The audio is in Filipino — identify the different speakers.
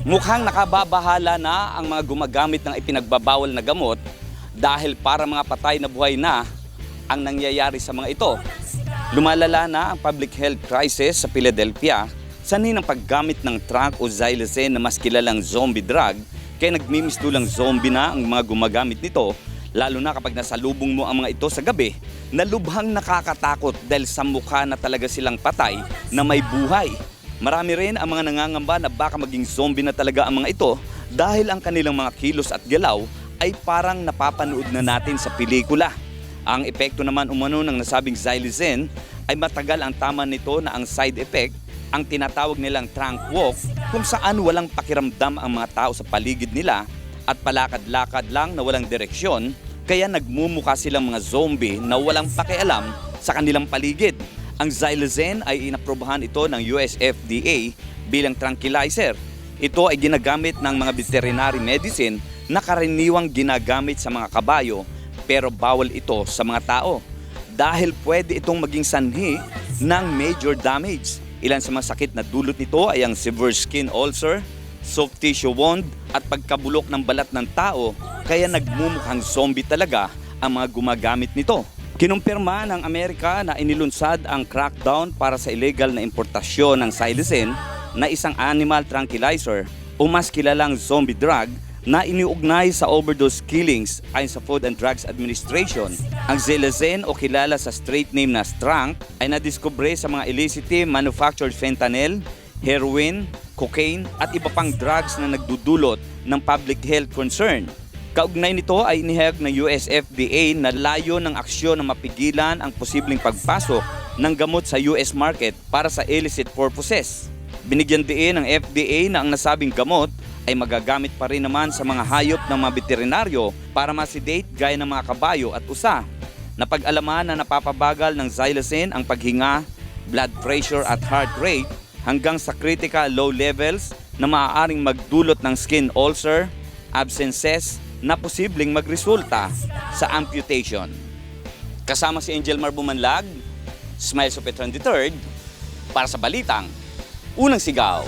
Speaker 1: Mukhang nakababahala na ang mga gumagamit ng ipinagbabawal na gamot dahil para mga patay na buhay na ang nangyayari sa mga ito. Lumalala na ang public health crisis sa Philadelphia sanay ng paggamit ng trank o xylazine na mas kilalang zombie drug kaya nagmimistulang zombie na ang mga gumagamit nito lalo na kapag nasalubong mo ang mga ito sa gabi na lubhang nakakatakot dahil sa mukha na talaga silang patay na may buhay. Marami rin ang mga nangangamba na baka maging zombie na talaga ang mga ito dahil ang kanilang mga kilos at galaw ay parang napapanood na natin sa pelikula. Ang epekto naman umano ng nasabing xylazine ay matagal ang tama nito na ang side effect ang tinatawag nilang trunk walk kung saan walang pakiramdam ang mga tao sa paligid nila at palakad-lakad lang na walang direksyon kaya nagmumukha silang mga zombie na walang pakialam sa kanilang paligid. Ang xylazine ay inaprobahan ito ng US FDA bilang tranquilizer. Ito ay ginagamit ng mga veterinary medicine na karaniwang ginagamit sa mga kabayo pero bawal ito sa mga tao dahil pwede itong maging sanhi ng major damage. Ilan sa mga sakit na dulot nito ay ang severe skin ulcer, soft tissue wound at pagkabulok ng balat ng tao kaya nagmumukhang zombie talaga ang mga gumagamit nito. Kinumpirma ng Amerika na inilunsad ang crackdown para sa illegal na importasyon ng xylazine na isang animal tranquilizer o mas kilalang zombie drug na iniugnay sa overdose killings ayon sa Food and Drugs Administration. Ang xylazine o kilala sa straight name na Strank ay nadiskubre sa mga illicitly manufactured fentanyl, heroin, cocaine at iba pang drugs na nagdudulot ng public health concern. Kaugnay nito ay inihayag ng US FDA na layo ng aksyon na mapigilan ang posibleng pagpasok ng gamot sa US market para sa illicit purposes. Binigyan din ng FDA na ang nasabing gamot ay magagamit pa rin naman sa mga hayop ng mga veterinaryo para masedate gaya ng mga kabayo at usa. Napag-alaman na napapabagal ng xylazine ang paghinga, blood pressure at heart rate hanggang sa critical low levels na maaaring magdulot ng skin ulcer, abscesses na posibleng magresulta sa amputation. Kasama si Angel Marbumanlag, Smile Sopetron III, para sa Balitang, Unang Sigaw.